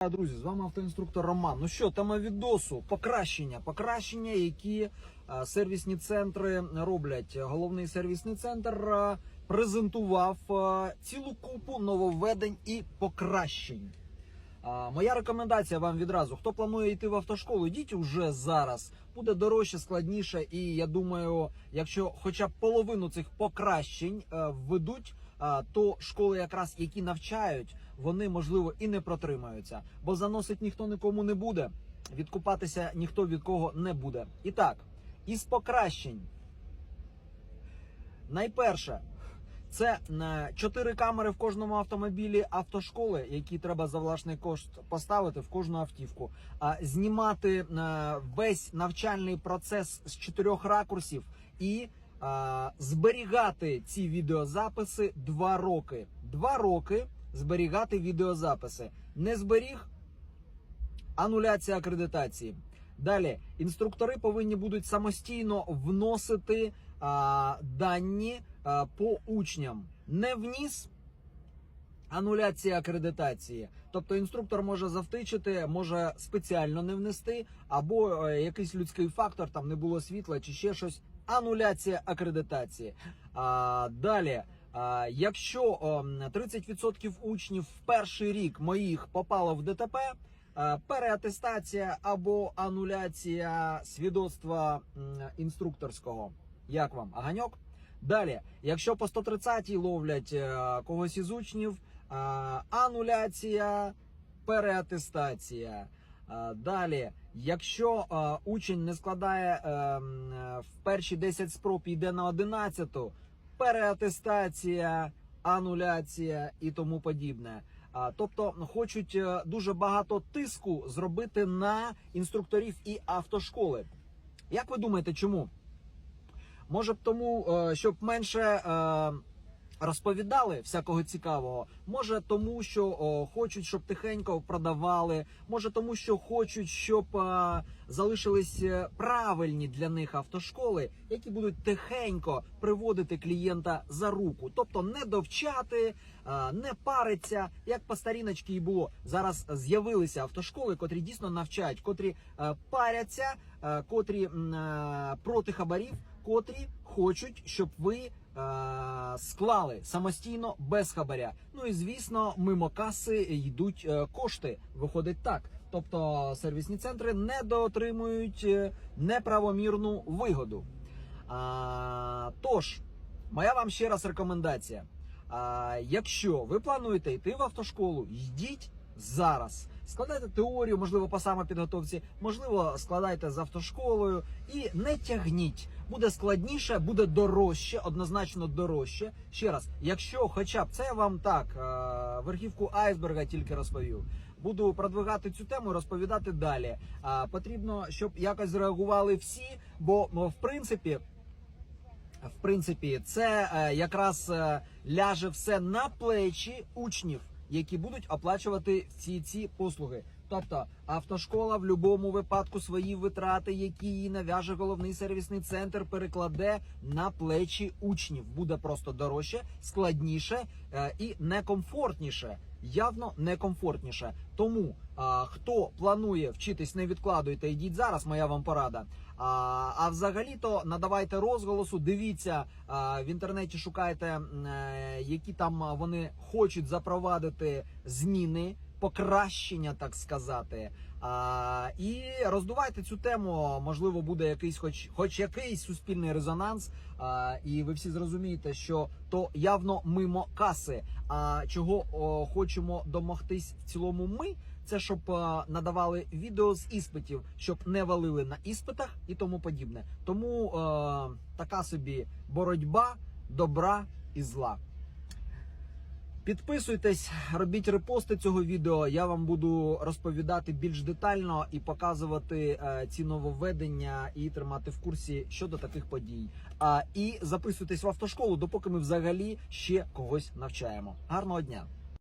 Друзі, з вами автоінструктор Роман. Ну що, тема відосу покращення. Покращення, які е, сервісні центри роблять. Головний сервісний центр е, презентував е, цілу купу нововведень і покращень. А, Моя рекомендація вам відразу: хто планує йти в автошколу, йдіть уже зараз. Буде дорожче, складніше, і я думаю, якщо хоча б половину цих покращень е, введуть, а, то школи, якраз які навчають, вони можливо і не протримаються, бо заносить ніхто нікому не буде. Відкупатися ніхто від кого не буде. І так, із покращень. Найперше, це е, чотири камери в кожному автомобілі автошколи, які треба за власний кошт поставити в кожну автівку. А знімати весь навчальний процес з чотирьох ракурсів і зберігати ці відеозаписи два роки. Два роки зберігати відеозаписи. Не зберіг ануляція акредитації. Далі інструктори повинні будуть самостійно вносити а, дані а, по учням. Не вніс ануляція акредитації. Тобто інструктор може завтичити, може спеціально не внести, або е, якийсь людський фактор, там не було світла чи ще щось. Ануляція акредитації. А, далі. Якщо о, 30% учнів в перший рік моїх попало в ДТП, е, переатестація або ануляція свідоцтва інструкторського. Як вам? Аганьок? Далі, якщо по 130 ловлять е, когось із учнів, ануляція, переатестація. Далі, якщо учень не складає е, е, в перші 10 спроб йде на 11, переатестація, ануляція і тому подібне. Тобто хочуть е, дуже багато тиску зробити на інструкторів і автошколи. Як ви думаєте, чому? Може б тому, е, щоб менше розповідали всякого цікавого. Може тому, що о, хочуть, щоб тихенько продавали. Може тому, що хочуть, щоб е, залишились е, правильні для них автошколи, які будуть тихенько приводити клієнта за руку, тобто не довчати, е, не париться, як по старіночці і було. Зараз з'явилися автошколи, котрі дійсно навчають, котрі е, паряться, е, котрі е, проти хабарів, котрі хочуть, щоб ви е, склали самостійно без хабаря. Ну і звісно, мимо каси йдуть е, кошти. Виходить так. Тобто сервісні центри не доотримують е, неправомірну вигоду. А, тож, моя вам ще раз рекомендація. А, якщо ви плануєте йти в автошколу, йдіть зараз. Складайте теорію, можливо, по самопідготовці, можливо, складайте з автошколою і не тягніть. Буде складніше, буде дорожче, однозначно дорожче. Ще раз, якщо хоча б це я вам так е, верхівку айсберга тільки розповів. Буду продвигати цю тему, розповідати далі. А потрібно, щоб якось зреагували всі, бо ну, в принципі. В принципі, це е, якраз е, ляже все на плечі учнів, які будуть оплачувати всі ці послуги. Тобто автошкола в будь-якому випадку свої витрати, які їй нав'яже головний сервісний центр, перекладе на плечі учнів. Буде просто дорожче, складніше е, і некомфортніше. Явно некомфортніше. Тому а, хто планує вчитись, не відкладуйте, йдіть зараз. Моя вам порада. А, а взагалі-то надавайте розголосу. Дивіться а, в інтернеті, шукайте, м, е, які там вони хочуть запровадити зміни. Покращення, так сказати, а, і роздувайте цю тему. Можливо, буде якийсь, хоч хоч якийсь суспільний резонанс, а, і ви всі зрозумієте, що то явно мимо каси. А чого о, хочемо домогтись в цілому, ми це щоб е, надавали відео з іспитів, щоб не валили на іспитах і тому подібне. Тому е, така собі боротьба добра і зла. Підписуйтесь, робіть репости цього відео. Я вам буду розповідати більш детально і показувати е, ці нововведення і тримати в курсі щодо таких подій. А і записуйтесь в автошколу, допоки ми взагалі ще когось навчаємо. Гарного дня!